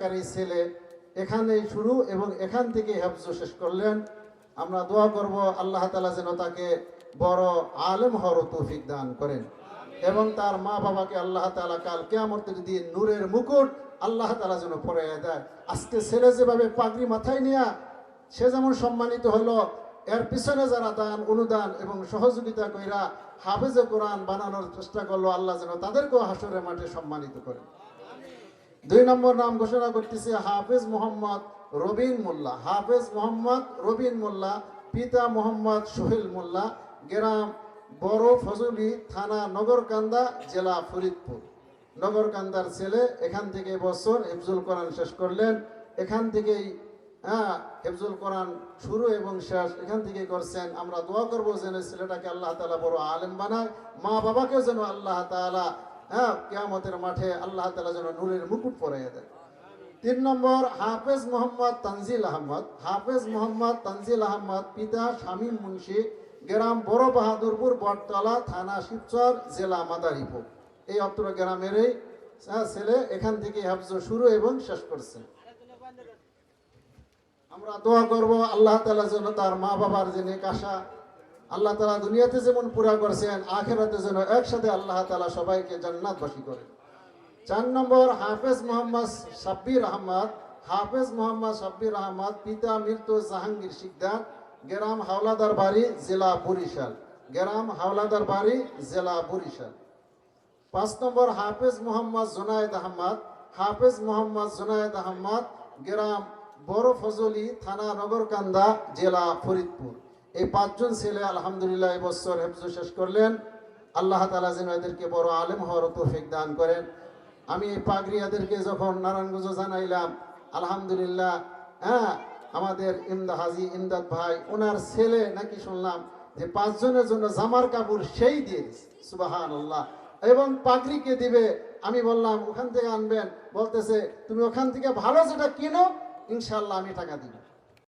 কারি ছেলে। এখানেই শুরু এবং এখান থেকে হেফজ শেষ করলেন। আমরা দোয়া করব আল্লাহ তালা যেন তাকে বড় আলেম হওয়ার তৌফিক দান করেন। এবং তার মা বাবাকে আল্লাহ তালা কাল কেয়ামতের দিন নূরের মুকুট আল্লাহ তালা যেন পরে দেয়। আজকে ছেলে যেভাবে পাগড়ি মাথায় নিয়ে সে যেমন সম্মানিত হলো, এর পিছনে যারা দান, অনুদান এবং সহযোগিতা কইরা হাফেজে কোরআন বানানোর চেষ্টা করল, আল্লাহ যেন তাদেরকেও হাসরের মাঠে সম্মানিত করেন। দুই নম্বর নাম ঘোষণা করতেছে হাফেজ মোহাম্মদ রবিন মোল্লা। হাফেজ মোহাম্মদ রবিন মোল্লা, পিতা মোহাম্মদ সোহেল মোল্লা, গ্রাম বড় ফজলি থানা নগরকান্দা, জেলা ফরিদপুর। নগরকান্দার ছেলে, এখান থেকে বছর হেফজুল কোরআন শেষ করলেন। এখান থেকেই হ্যাঁ হেফজুল কোরআন শুরু এবং শেষ। এখান থেকে করছেন। আমরা দোয়া করব যেন ছেলেটাকে আল্লাহ তালা বড় আলেম বানায়। মা বাবাকেও যেন আল্লাহ তালা হ্যাঁ কেয়ামতের মাঠে আল্লাহ তালা যেন নূরের মুকুট পরাইয়া দেয় তিন নম্বর হাফেজ মোহাম্মদ তানজিল আহমদ। হাফেজ মোহাম্মদ তানজিল আহমদ পিতা শামীম মুন্সি গ্রাম বড় বাহাদুরপুর বটতলা থানা শিবচর জেলা মাদারীপুর। এই অত্র গ্রামেরই হ্যাঁ, ছেলে এখান থেকে হাফজ শুরু এবং শেষ করছে। আমরা দোয়া করব আল্লাহ তালা যেন তার মা বাবার যে নেক আল্লাহ তালা দুনিয়াতে যেমন পুরা করছেন, আখেরাতে যেন একসাথে আল্লাহ তালা সবাইকে জান্নাত জান্নাতবাসী করেন চার নম্বর, হাফেজ মোহাম্মদ সাব্বির আহমদ। হাফেজ মোহাম্মদ সাব্বির আহমদ, পিতা মৃত্যু জাহাঙ্গীর শিকদার, গ্রাম হাওলাদার বাড়ি জেলা বরিশাল। গ্রাম হাওলাদার বাড়ি জেলা বরিশাল। পাঁচ নম্বর, হাফেজ মোহাম্মদ জুনায়েদ আহমদ। হাফেজ মোহাম্মদ জুনায়েদ আহমদ, গ্রাম বড় ফজলি থানা নগরকান্দা, জেলা ফরিদপুর। এই পাঁচজন ছেলে আলহামদুলিল্লাহ এবছর হেফজ শেষ করলেন। আল্লাহ তালা যেন এদেরকে বড় আলেম হওয়ার তৌফিক দান করেন। আমি এই পাগড়িয়াদেরকে যখন নারায়ণগঞ্জ জানাইলাম, আলহামদুলিল্লাহ হ্যাঁ আমাদের ইমদা হাজি ইমদাদ ভাই, ওনার ছেলে নাকি শুনলাম যে পাঁচজনের জন্য জামার কাপড় সেই দিয়ে সুবাহান আল্লাহ এবং পাগড়িকে দিবে? আমি বললাম, ওখান থেকে আনবেন। বলতেছে, তুমি ওখান থেকে ভালো যেটা কিনো ইনশাল্লাহ আমি টাকা দিব।